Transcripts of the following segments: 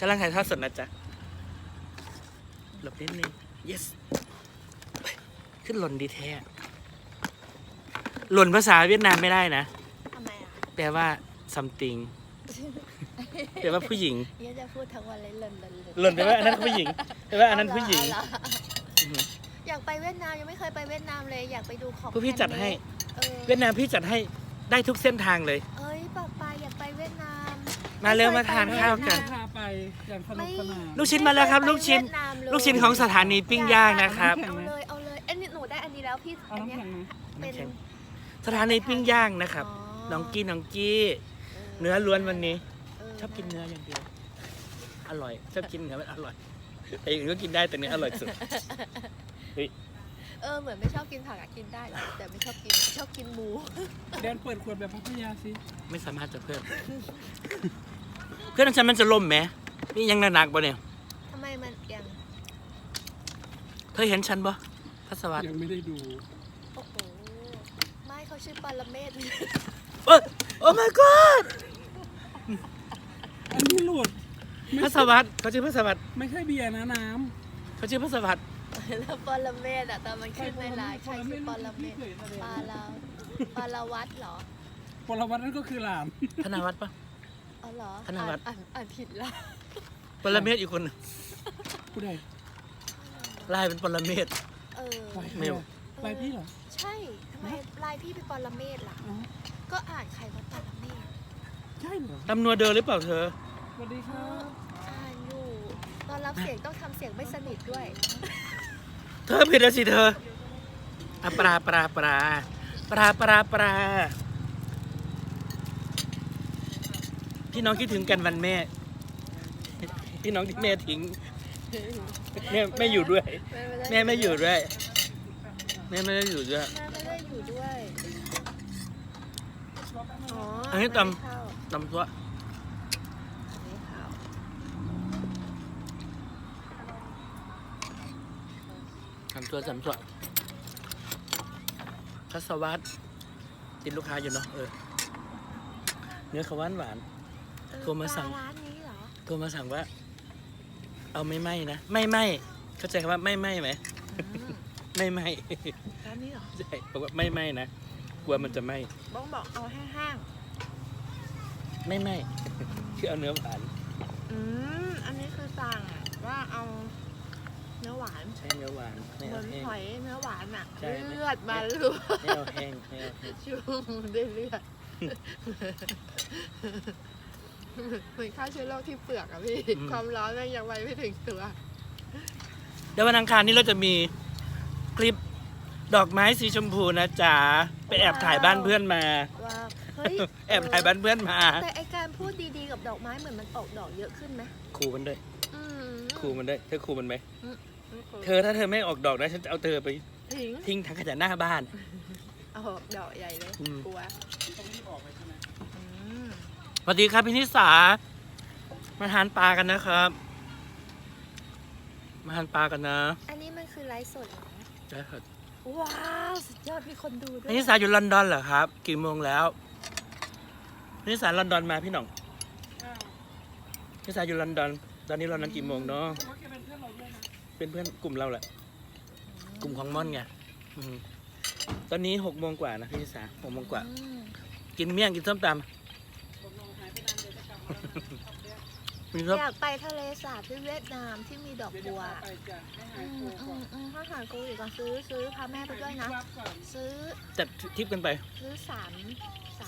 กำลังถ่ายทอดสดนะจ๊ะ หลบนิดนึง yes เฮ้ยขึ้นหล่นดีแท้หล่นภาษาเวียดนามไม่ได้นะ ทำไมอะแปลว่า something แปลว่าผู้หญิง เดี๋ยวจะพูดทั้งวันเลยเลินเลินหล่นแปลว่าอันนั้นผู้หญิงแปลว่าอันนั้นผู้หญิง เอาเหรออือหือ อยากไปเวียดนามยังไม่เคยไปเวียดนามเลยอยากไปดูของพวกพี่จัดให้ เออเวียดนามพี่จัดให้ได้ทุกเส้นทางเลย เอ้ยป๊าปาอยากไปเวียดนามมาเร็วมาทานข้าวกันพาไป อย่างสนุกสนานลูกชิ้นมาแล้วครับ ลูกชิ้นไม่เคยไปเวียดามเลยลูกชิ้นของสถานีปิ้งย่างนะครับ เอาเลยเอาเลยเอ้ยนี่หนูได้อันนี้แล้วพี่เอาอันน้ำเนี้ยแข็งไหมเป็นน้ำแข็งสถานีปิ้งย่างนะครับ อ๋อ น้องกี้น้องกี้ เนื้อล้วนวันนี้เชอบกินเนื้ออย่างเดียว อร่อย ชอบกินเนื้อมันอร่อยไอ้อื่นก็กินได้แต่เนื้ออร่อยสุด เออเหมือนไม่ชอบกินผักอะกินได้แต่ไม่ชอบกินชอบกินหมูเดินเปิดขวดแบบพัทยาสิไม่สามารถจะเพิ่ม เพื่อนของฉันมันจะล่มไหมนี่ยังหนักๆปะเนี่ย ทำไมมันยังเธอเห็นฉันปะพัสวัสดิ์ยังไม่ได้ดู โอ้โห ไม่เขาชื่อปรเมศเอ้ยโอ้ my god อันนี้หลุดไม่พัสวัสดิ์เขาชื่อพัสวัสดิ์ไม่ใช่เบียร์นะน้เขาชื่อพัสวัสดิ์แล้วปรเมศอะตอนมันขึ้นในไลน์ใครคือปรเมศปาลาปาลาวัดเหรอำปรวัตนั่นก็คือหลานธนวัฒน์ปะ อ๋อเหรอธนวัฒน์ อ่านอ่านผิดแล้วปรเมศอีกคนหนึ่งผู้ใดลายเป็นปรเมศ เออ ลายใครไม่รู้อะลายพี่เหรอ ใช่ทำไมไลน์พี่เป็นปรเมศล่ะ อ๋อ ก็อ่านใครว่าปรเมศใช่เหรอตำนัวเดินหรือเปล่าเธอ สวัสดีครับอ่านอยู่ ตอนรับเสียงต้องทำเสียงไม่สนิทด้วย เธอผิดแล้วสิเธออะปลาปลาปลาปลาปลาปลา พี่น้องคิดถึงกันวันแม่ พี่น้องที่แม่ทิ้งแม่ไม่อยู่ด้วย แม่ไม่อยู่ด้วย แม่ไม่ได้อยู่ด้วย แม่ไม่ได้อยู่ด้วยอ๋ออัอันนี้ตำ ไม่เข้าตำตัวอันนี้เข้าตำตัวตำตัวพัสวัสดติดลูกค้าอยู่เนาะเออเนื้อเขาหวานหวานเออ โทรมาสั่ง ปลร้านนี้เหรอโทรมาสั่งว่า เอาไม่ไหมนะ ไม่ไหมเข้าใจคำว่าไม่ไหมไหม อืมไม่ไหมร้านนี้เหรอ ใช่บอกว่าไม่ไหมนะ กลัวมันจะไหมบ้องบอกเอาแห้งไม่ไหมคือเอาเนื้อหวาน ๆ อืม อันนี้คือสั่งว่าเอาเนื้อหวานใช่เนื้อหวานไม่เหมืเอาอนแห้ง หอยเนื้อหวานอะ ใช่ไหม เลือดมาลูกไม่เอาแห้งไม่เอาแห้งชุ่มด้วยเลือด เหมือนฆ่าเชื้อโรคที่เปลือกอะพี่ความร้อนแม่งยังไปไม่ถึงตัว เดี๋ยววันอังคารนี้เราจะมีคลิปดอกไม้สีชมพูนะจ๊ะไปแอบถ่ายบ้านเพื่อนมา ว่าเฮ้ยแอบถ่ายบ้านเพื่อนมาแต่ไอการพูดดีๆกับดอกไม้เหมือนมันออกดอกเยอะขึ้นไหมครูมันด้วยอืมครูมันด้วยเธอครูมันไหมไม่เคยเธอถ้าเธอไม่ออกดอกนะฉันจะเอาเธอไปทิ้งทิ้งถังขยะหน้าบ้าน เอาดอกใหญ่เลย อืม กลัวอืมส วัสดีครับพี่นิสามาทานปลากันนะครับ มาทานปลากันนะอันนี้มันคือไลฟ์สดเหรอได้ครับว้าวสุดยอดมีคนดูด้วพี่ยนิสาอยู่ลอนดอนเหรอครับ กี่โมงแล้วพี่นิสาลอนดอนมาพี่หน่องพี่นิสาอยู่ลอนดอน ตอนนี้ลอนดอนกี่โมงเนาะว่าแกเป็นเพื่อนเราด้วยนะเป็นเพื่อนกลุ่มเราแหละ กลุ่มของม่อนไงอืมตอนนี้หกโมงกว่านะพี่นิสาหกโมงกว่าอืมกินเมี่ยงกินส้มตผมลองหายไปนานเดี๋ยวจะกลับมาแล้วนะำมีส้มอยากไปทะเลสาบที่เวียดนามที่มีดอกเดี๋ยวจะบัวพาไปจ้ะให้อืหายมโคอืก่อมนอืมถ้าหาโควิดก่อนซื้อซื้อพาแม่ไปด้วยนะวับก่อนซื้อจัดทริปกันไปซื้อสาม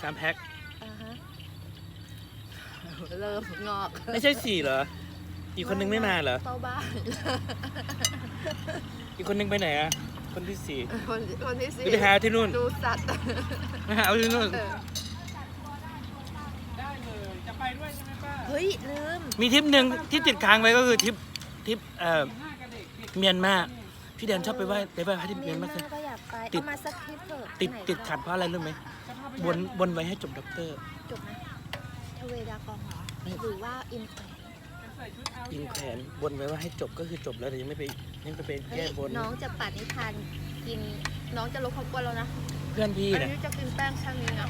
สามแพ็คอ่าฮะเริ่มงอกไม่ใช่สี่เหรอ อีกคนนึงไม่มาเหรอเฝ้าบ้านอีกคนนึงไปไหนอะคนที่สี่คนคนที่สี่ไปหาที่นู่นดูสัตว์ไปหาเอาที่นู่น เออ ได้เลย จะไปด้วยใช่ไหมป้า เฮ้ยลืมมีทริปหนึ่งที่ติดค้างไว้ก็คือทริปทริปเอ่อห้ากับเด็กเด็กเมียนมาพี่แดนชอบไปไหว้ไปไหว้พระที่เมีเมียยนนมามาคือ ก็อยากไปติด เอามาสักคลิปเถอะติดไหนติดก็ขัดเพราะอะไรรู้ไหมจะพาไปบนบนไว้ให้จบด็อกเตอร์ จบไหมทเวดากองเหรอไม่ หรือว่าอินแขวนจะใส่ชุดเอายิงเนี่ยแขนบนไว้ว่าให้จบก็คือจบแล้วแต่ยังไม่ไปยังไม่ไปเฮ้แก้ยบนน้องจะปัดนิทานกิน น้องจะลดความอ้วนแล้วนะเพื่อนพี่อันเนี่ยนี้จะกินแป้งแค่นี้นะ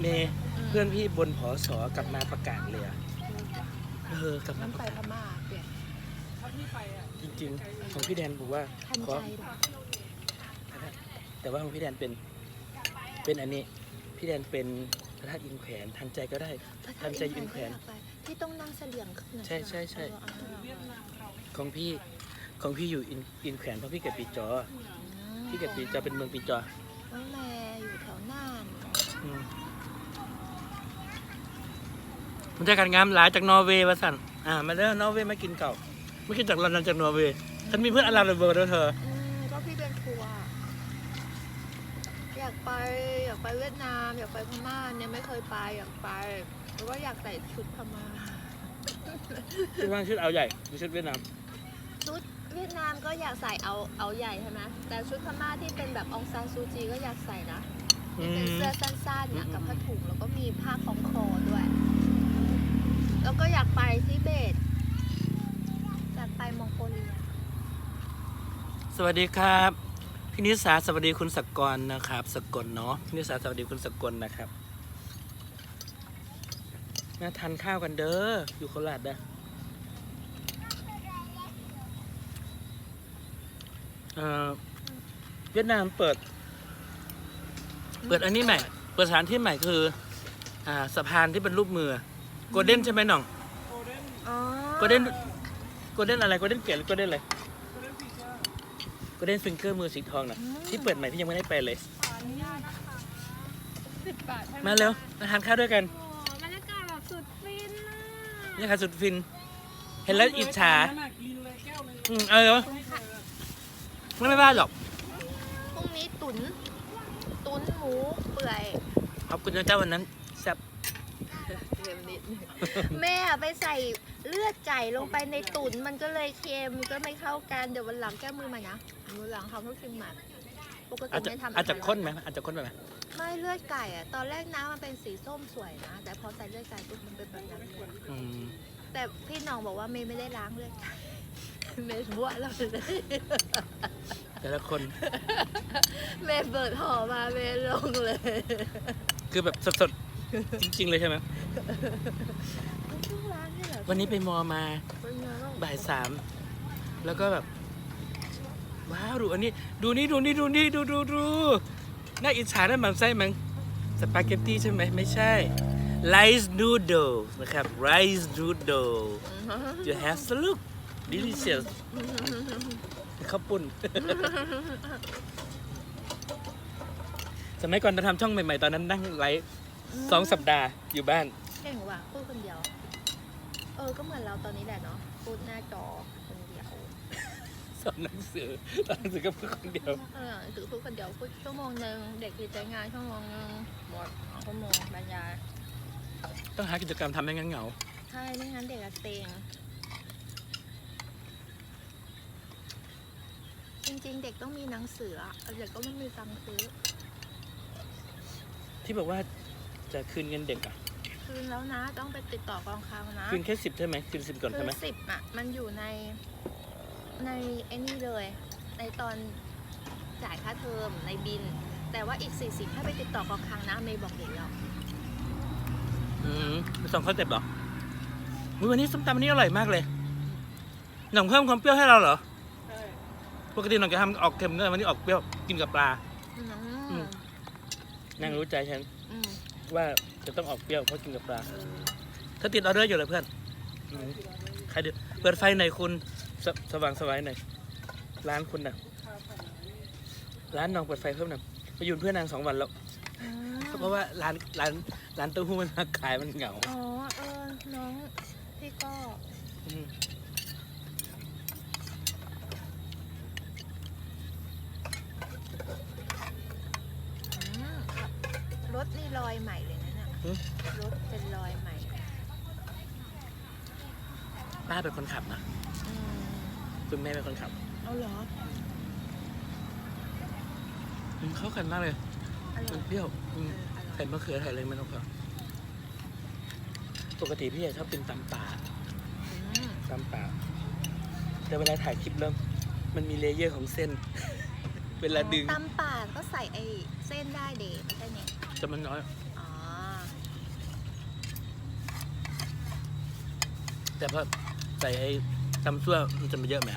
เมย์เพื่อนพี่บนผอสอกลับมาประกาศเลยอะ เออออกลับมาน้ำไปพม่าเปลี่ยนถ้าพี่ไปอะจริงๆ ของพี่แดนบอกว่าทันขใจอเหรอแต่ว่าของพี่แดนเป็น เป็นอันนี้ พี่แดนเป็นพระธาตุอินแขวนทันใจก็ได้พระทันใจอินแขวนก็อยากไปที่ต้องนั่งเสลี่ยงขึ้นน่ะใช่ใช่ใช่เอออ่าเวียดนามเขาของพี่ของพี่อยู่อินอินแขวนเพราะพี่เกิดปีจออืมพี่เกิดปีจอเป็นเมืองปีจอ น้องแม่อยู่แถวน่านอืม มันจะการงามหลายจากนอร์เวย์มาสั่นอ่ามาเด้อนอร์เวย์มากินเก่าไม่กินจากลอนดอนจากนอร์เวย์ฉันมีเพื่อนอาราเบอร์ด้วยเธออืมก็พี่เป็นทัวร์อยากไปอยากไปเวียดนาม อยากไปพม่าเนี่ยไม่เคยไปอยากไปแล้วก็อยากใส่ชุดพม่าชุดว่างชุดเอาใหญ่มีชุดเวียดนามชุดเวียดนามก็อยากใส่เอาเอาใหญ่ใช่ไหมแต่ชุดพม่าที่เป็นแบบองซานซูจีก็อยากใส่นะอืเป็นมเสื้อสั้นๆนะอืมกับผ้าถุงแล้วก็มีผ้าคล้องคอด้วย แล้วก็อยากไปทิเบตอยากไปมองโกเลีย สวัสดีครับพี่นิสาสวัสดีคุณสกลนะครับสกลเนาะพี่นิสาสวัสดีคุณสกลนะครับมาทานข้าวกันเด้ออยู่โคราชเด้เอ่อเวียดนามเปิด เปิดอันนี้ใหม่ เปิดสถานที่ใหม่คือ อ่าสะพานที่เป็นรูปมือ โกลเด้นใช่ไหมน้องโกลเด้นอ๋อโกลเด้นโกลเด้นอะไรโกลเด้นเกล็ดหรือโกลเด้นอะไรโกลเด้นฟีเจอร์โกลเด้นฟิงเกอร์มือสีทองน่ะที่เปิดใหม่พี่ยังไม่ได้ไปเลย สิบบาทใช่ไหมมาเร็วมาทานข้าวด้วยกันโอ้บรรยากาศแบบสุดฟินนะนี่ค่ะสุดฟิน เห็นแล้วอิจฉานั่นน่ะกินเลยแก้วเลยอืมเออไม่ไม่บ้าหรอก พรุ่งนี้ตุ๋น ตุ๋นหมูเปื่อย ขอบคุณนะเจ้าวันนั้นแซ่บ เค็มนิดนึงแม่ไปใส่เลือดไก่ลงไปในตุ๋นมันก็เลยเค็มก็ไม่เข้ากันเดี๋ยววันหลังแก้มือใหม่นะวันหลังทำให้ชิมใหม่ปกติอาจจะไม่ทำอาจจะข้นไหมอาจจะข้นไปไหมไม่เลือดไก่อะตอนแรกน้ำมันเป็นสีส้มสวยนะแต่พอใส่เลือดไก่ปุ๊บมันเป็นแบบนั้นอืมแต่พี่น้องบอกว่าเมย์ไม่ได้ล้างเลือดไก่เมย์บ้วนแล้วเลยแต่ละคนเมย์เปิดห่อมาเมย์ลงเลย คือแบบสดๆ จริง ๆ เลยใช่ไหมมันเพิ่งล้างนี่เหรอวันนี้ไปมอมาเป็นไงบ้างบ่ายสามแล้วก็แบบ ว้าวดูอันนี้ ดูนี่ดูนี่ดูนี่ดูดูดูน่าอิจฉาได้หมันไส้มั้งสปาเกตตี้ใช่ไหมไม่ใช่ rice noodle นะครับ rice noodle you have to look delicious ข้าวปุ้น สมัยก่อนเราทำช่องใหม่ ๆ ตอนนั้นนั่งไลฟ์ สองสัปดาห์อยู่บ้าน เก่งว่ะพูดคนเดียว เออ ก็เหมือนเราตอนนี้แหละเนาะ พูดหน้าจอคนเดียว สอนหนังสือสอนหนังสือก็เพื่อคนเดียว เออถือพูดคนเดียวพูดชั่วโมงหนึ่งเด็กกิจงานชั่วโมงหนึ่งหมดชั่วโมงบรรยาย ต้องหากิจกรรมทำให้งั้นเหงา ใช่ ไม่งั้นเด็กอะเซ็งจริงๆ เด็กต้องมีหนังสืออะเด็กก็ไม่มีตังค์ซื้อ ที่บอกว่า จะคืนเงินเด็กอะ คืนแล้วนะต้องไปติดต่อกองคลังนะคืนแค่สิบใช่ไหมคืนสิบก่อนคืใช่ไหมสิบอะมันอยู่ในในไอ้นี่เลย ในตอนจ่ายค่าเทอมในบิน แต่ว่าอีก 40ให้ไปติดต่อกองคลังนะเมย์บอกเด็กแล้วอืมไม่สองคอนเซ็ปต์เหรออุ๊ยวันนี้ส้มตำวันนี้อร่อยมากเลยหน่องเพิ่มความเปรี้ยวให้เราเหรอใช่ปกติหน่องจะทำออกเค็มเนื้อวันนี้ออกเปรี้ยวกินกับปลา อือืมมนางรู้ใจฉันอืม ว่าจะต้องออกเปรี้ยวเพราะกินกับปลาเออเธอติดออเดอร์อยู่เลยเพื่อนอืมใครเดือเปิดไฟหน่อยคุณสสว่างสวายหน่อยร้านคุณน่ะ ร้านน้องเปิดไฟเพิ่มหน่อยไปอยู่เพื่อนนางสองวันแล้วอืมเพราะว่าร้านร้านร้านเต้าหู้มันมาขายมันเหงา อ๋อเออน้องพี่ก็ อืม อืมรถนี่ร อยใหม่เลยนะเนี่ยรถเป็นรอยใหม่ป้าเป็นคนขับนะ อืมคุณแม่เป็นคนขับเอาเหรออืมเข้ากันมากเลยอร่มัอนยเปรี้ยวอืมเอออร่อย ใส่มะเขือใส่อะไรไม่ต้องเพิ่มปกติพี่ชอบกินตำป่าอืมตำป่า แต่เวลาถ่ายคลิปเริ่มมันมีเลเยอร์ของเส้น เวลาดึง ตำป่าก็ใส่ไอ้เส้นได้เดไม่ใช่เนี่ย จะมันน้อย อ๋อ แแต่พอใส่ไอ้ตำซั่วมันจะมาเยอะไหม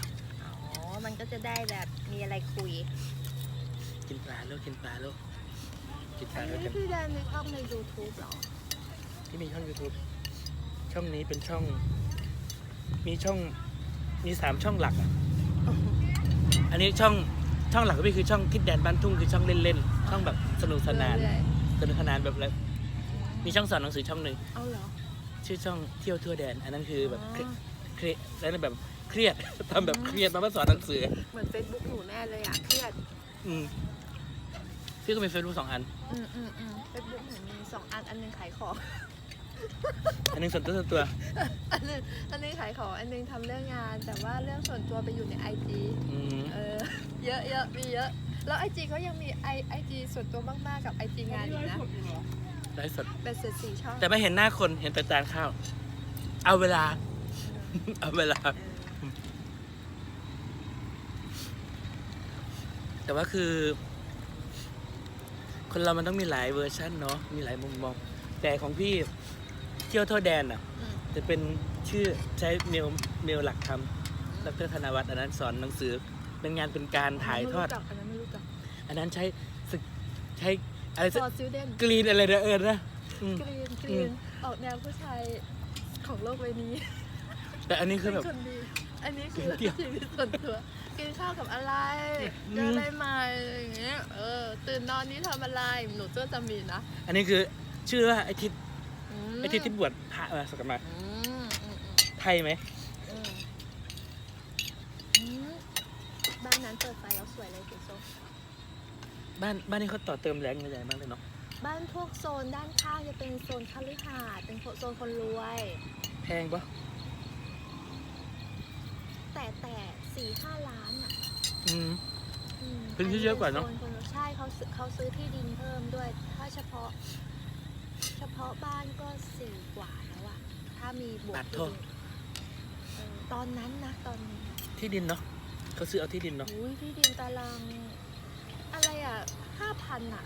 อ๋อ มันก็จะได้แบบมีอะไรคุย กินปลาแล้วกินปลาแล้วกินปอัลานแล้วนี้กันพี่แดนมีช่องใน YouTube เหรอ ที่มีช่อง YouTube ช่องนี้เป็นช่อง มีช่องมีสามช่องหลักอะอันนี้ช่องช่องหลักก็คือช่องทิดแดนบ้านทุ่งคือช่องเล่นๆช่องแบบสนุกสนาน เรื่อยสนุกสนานแบบอะไรมีช่องสอนหนังสือช่องหนึ่ง ๆเอาเหรอ ชื่อช่องเที่ยวทั่วแดน อันนั้นคือแบบอ๋อเครียดแล้วแบบเครียด ทำแบบเครียดมาว่าสอนหนังสือเหมือน Facebook หนูแน่เลยอะเครียดอืมพี่ก็มีเฟซบุ๊กสองอัน อืมอืมอืมเฟซบุ๊กหนูมีสองอันอันหนึงขายของ อันหนึงส่วนตัวส่วนตัว อันหนึงอันหนึงขายของอันหนึงทำเรื่องงาน แต่ว่าเรื่องส่วนตัวไปอยู่ในไอจีอืมเออ เยอะเยอะมีเยอะ แล้วไอจีเขายังมีไอไอจีส่วนตัวมากๆกับไอจีงานอีกนะ สดอยู่เหรอไลฟ์สด เป็นเสร็จสี่ช่องแต่ไม่เห็นหน้าคนเห็นแต่จานข้าว เอาเวลา เอาเวลา แต่ว่าคือ คนเรามันต้องมีหลายเวอร์ชันเนาะมีหลายมุมมอง แต่ของพี่เที่ยวทั่วแดนอะ อืมจะเป็นชื่อใช้เมลเมลหลักทำดรธนวัฒน์อันนั้นสอนหนังสือ เป็นงานเป็นการถ่ายทอด ไม่รู้จักอันนั้นไม่รู้จักอันนั้นใช้ศึกใช้ อะไรฟอร์ซิลเดนกรีนอะไรนะเอิญนะอืม กรีนกอืรีมนออกแนวผู้ชายของโลกใบนี้แต่อันนี้คือเป็แบบนคนดีอันนี้คือเที่ยวชีวิตส่วนตัวกินข้าวกับอะไรเจออะไรใหม่อะไรอย่างเงี้ยเออตื่นนอนนี้ทำอะไรหนูเจอจะมีนะอันนี้คือชื่อว่าไอทิศมไอทิศที่บวชพระมาสักมาอืมอืมไทยไหมอืมอืมบ้านนั้นเปิดไฟแล้วสวยเลยสีส้ม บ้านบ้านนี้เขาต่อเติมแรงมาใหญ่มากเลยเนาะบ้านพวกโซนด้านข้างจะเป็นโซนคฤหาสน์เป็นโซนคนรวย แพงปะแต่แต่สี่ห้าล้านอะอืมอืมพื้นที่เยอะกว่าเนอะโซครวยใช่เขาซื้อเขาซื้อที่ดินเพิ่มด้วย ถ้าเฉพาะ เฉพาะบ้านก็สี่กว่าแล้วอะถ้ามีบวกบาทที่โทษดินเออตอนนั้นนะตอนนี้ที่ดินเนาะเขาซื้อเอาที่ดินเนาะ อุ้ยที่ดินตาราง อะไรอะห้าพันอะ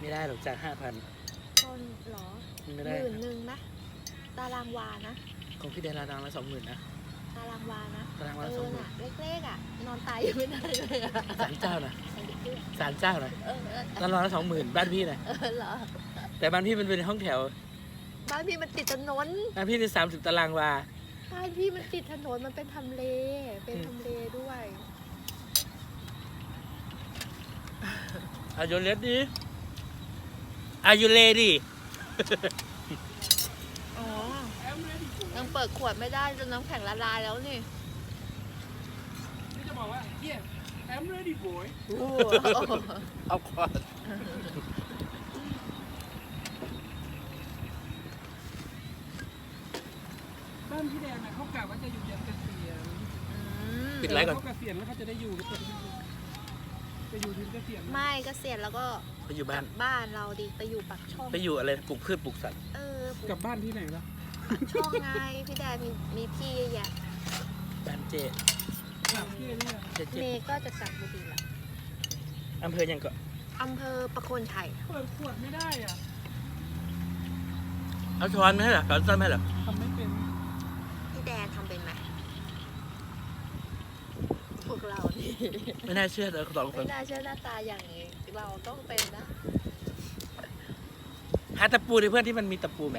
ไม่ได้หรอกจากห้าพันตอนเหรอไม่หได้มื่นหนึ่งไหมตารางวานะ ของพี่เดลาดังละสองหมื่นนะตารางวานะตารางวาเอละสองอหมื่นน่ะเล็กๆอะนอนตายยังไม่ได้เลยอะศาลเจ้านะศาลเจ้านะเออเออตารางละสองหมื่นบ้านพี่นะเออเหรอแต่บ้านพี่มันเป็นห้องแถวบ้านพี่มันติดถนนบ้านพี่เป็นสามสิบตารางวา บ้านพี่มันติดถนนมันเป็นทำเล เป็นอืมทำเลด้วย อายุเลดีอายุเลดีอ๋อยังเปิดขวดไม่ได้จนน้ำแข็งละลายแล้วนี่ นี่จะบอกว่า yes I'm ready boy โอ้โหเอาก่อนบ้านพี่แดนนะเขากะว่าจะอยู่ยันเกษียณปิดไลฟ์ก่อน เขาเกษียณแล้วเขาจะได้อยู่หรือเปล่าจะอยู่ถึงเกษียณไหมไม่เกษียณแล้วก็ไปอยู่บ้าน บ้านเราดิไปอยู่ปักช่องไปอยู่อะไรปลูกพืชปลูกสัตว์เออปลูกลับบ้านที่ไหนล่ะปักช่องไงพี่แดนมีมีที่เยอะแยะบ้านเจถามพี่เนี่ยเจเจเมย์ก็จะกลับบุรีรัมย์อำเภอยังเกาะอำเภอประโคนชัยเปิดขวดไม่ได้อะเอาช้อนไหมเหรอช้อนซ้อนไหมเหรอทำไม่เป็น พี่แดนทำเป็นไหม พวกเรานี่ไม่น่าเชื่อเลยสองคไม่นน่าเชื่อหน้าตาอย่างนี้ เราต้องเป็นนะ หาตะปูดิเพื่อนที่มันมีตะปูไหมม